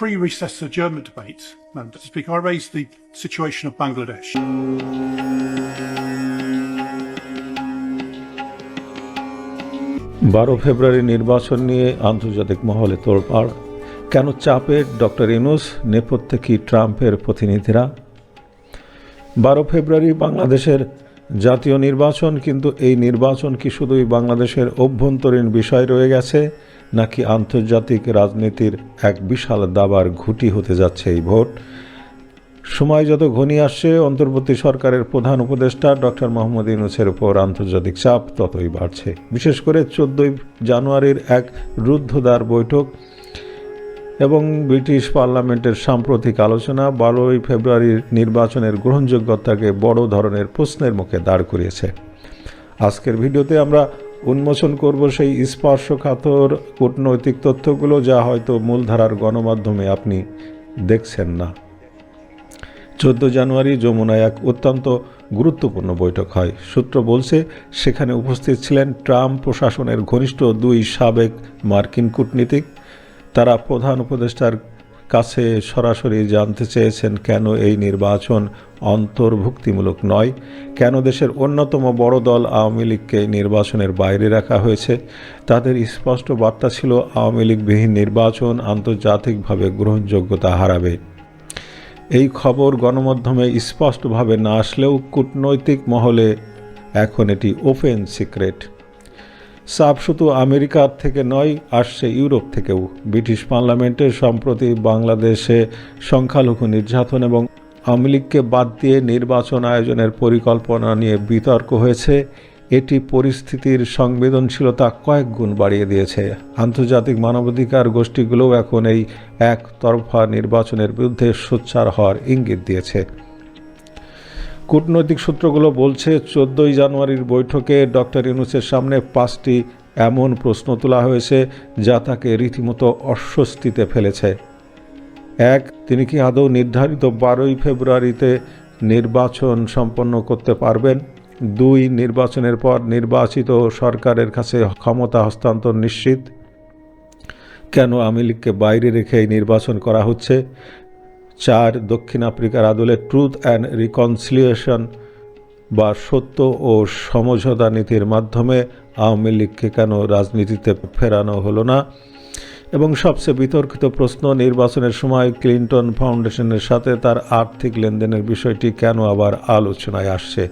pre-recess adjournment debate, Madam Speaker, I raised the situation of Bangladesh. বারো ফেব্রুয়ারি নির্বাচন নিয়ে আন্তর্জাতিক মহলে তোলপাড় কেন চাপের ডক্টর ইনুস নেপথ্যে কি ট্রাম্পের প্রতিনিধিরা? বারো ফেব্রুয়ারি বাংলাদেশের জাতীয় নির্বাচন কিন্তু এই নির্বাচন কি শুধুই বাংলাদেশের অভ্যন্তরীণ বিষয় রয়ে গেছে? নাকি আন্তর্জাতিক রাজনীতির এক বিশাল দাবার ঘুটি হতে যাচ্ছে এই ভোট? সময় যত ঘনিয়ে আসছে, অন্তর্বর্তী সরকারের প্রধান উপদেষ্টা ডক্টর মোহাম্মদ ইউনুসের উপর আন্তর্জাতিক চাপ ততই বাড়ছে। বিশেষ করে চোদ্দই জানুয়ারির এক রুদ্ধদ্বার বৈঠক এবং ব্রিটিশ পার্লামেন্টের সাম্প্রতিক আলোচনা বারোই ফেব্রুয়ারির নির্বাচনের গ্রহণযোগ্যতাকে বড় ধরনের প্রশ্নের মুখে দাঁড় করিয়েছে। আজকের ভিডিওতে আমরা উন্মোচন করব সেই স্পর্শকাতর কূটনৈতিক তথ্যগুলো যা হয়তো মূলধারার গণমাধ্যমে আপনি দেখছেন না। চোদ্দ জানুয়ারি যমুনায় এক অত্যন্ত গুরুত্বপূর্ণ বৈঠক হয়। সূত্র বলছে, সেখানে উপস্থিত ছিলেন ট্রাম্প প্রশাসনের ঘনিষ্ঠ দুই সাবেক মার্কিন কূটনীতিক। তারা প্রধান উপদেষ্টার কাছে সরাসরি জানতে চেয়েছেন, কেন এই নির্বাচন অন্তর্ভুক্তিমূলক নয়? কেন দেশের অন্যতম বড় দল আওয়ামী লীগকে নির্বাচনের বাইরে রাখা হয়েছে? তাদের স্পষ্ট বার্তা ছিল, আওয়ামী লীগবিহীন নির্বাচন আন্তর্জাতিকভাবে গ্রহণযোগ্যতা হারাবে। এই খবর গণমাধ্যমে স্পষ্টভাবে না আসলেও কূটনৈতিক মহলে এখন এটি ওপেন সিক্রেট। সাপ শুধু আমেরিকার থেকে নয়, আসছে ইউরোপ থেকেও। ব্রিটিশ পার্লামেন্টে সম্প্রতি বাংলাদেশে সংখ্যালঘু নির্যাতন এবং আওয়ামী লীগকে বাদ দিয়ে নির্বাচন আয়োজনের পরিকল্পনা নিয়ে বিতর্ক হয়েছে। এটি পরিস্থিতির সংবেদনশীলতা কয়েক গুণ বাড়িয়ে দিয়েছে। আন্তর্জাতিক মানবাধিকার গোষ্ঠীগুলোও এখন এই একতরফা নির্বাচনের বিরুদ্ধে সোচ্চার হওয়ার ইঙ্গিত দিয়েছে। কূটনৈতিক সূত্রগুলো বলছে, চোদ্দোই জানুয়ারির বৈঠকে ডক্টর ইউনুসের সামনে পাঁচটি এমন প্রশ্ন তোলা হয়েছে যা তাকে রীতিমতো অস্বস্তিতে ফেলেছে। এক, তিনি কি আদৌ নির্ধারিত বারোই ফেব্রুয়ারিতে নির্বাচন সম্পন্ন করতে পারবেন? দুই, নির্বাচনের পর নির্বাচিত সরকারের কাছে ক্ষমতা হস্তান্তর নিশ্চিত? কেন আওয়ামী লীগকে বাইরে রেখে এই নির্বাচন করা হচ্ছে? চার দক্ষিণ আফ্রিকার আদলে ট্রুথ অ্যান্ড রিকনসিলিয়েশন বা সত্য ও সমঝোতা নীতির মাধ্যমে আওয়ামী লীগকে কেন রাজনীতিতে ফেরানো হলো না? এবং সবচেয়ে বিতর্কিত প্রশ্ন, নির্বাচনের সময় ক্লিন্টন ফাউন্ডেশনের সাথে তার আর্থিক লেনদেনের বিষয়টি কেন আবার আলোচনায় আসছে?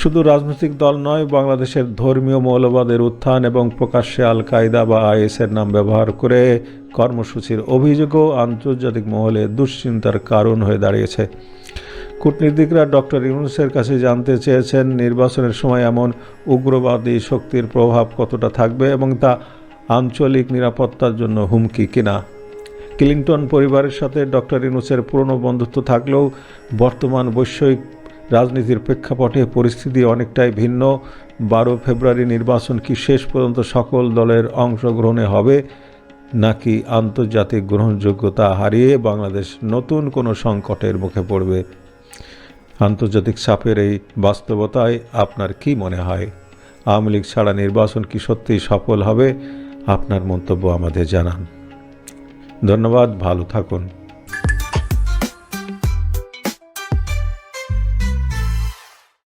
শুধু রাজনৈতিক দল নয়, বাংলাদেশের ধর্মীয় মৌলবাদের উত্থান এবং প্রকাশ্যে আল কায়দা বা আইএসের নাম ব্যবহার করে কর্মসূচির অভিযোগও আন্তর্জাতিক মহলে দুশ্চিন্তার কারণ হয়ে দাঁড়িয়েছে। কূটনীতিকরা ডক্টর ইউনুসের কাছে জানতে চেয়েছেন, নির্বাচনের সময় এমন উগ্রবাদী শক্তির প্রভাব কতটা থাকবে এবং তা আঞ্চলিক নিরাপত্তার জন্য হুমকি কিনা। ক্লিন্টন পরিবারের সাথে ডক্টর ইউনুসের পুরনো বন্ধুত্ব থাকলেও বর্তমান বৈশ্বিক রাজনীতির প্রেক্ষাপটে পরিস্থিতি অনেকটাই ভিন্ন। বারো ফেব্রুয়ারি নির্বাচন কি শেষ পর্যন্ত সকল দলের অংশগ্রহণে হবে, নাকি আন্তর্জাতিক গ্রহণযোগ্যতা হারিয়ে বাংলাদেশ নতুন কোনো সংকটের মুখে পড়বে? আন্তর্জাতিক চাপের এই বাস্তবতায় আপনার কি মনে হয়? আওয়ামী লীগ ছাড়া নির্বাচন কি সত্যিই সফল হবে? আপনার মন্তব্য আমাদের জানান। ধন্যবাদ, ভালো থাকুন।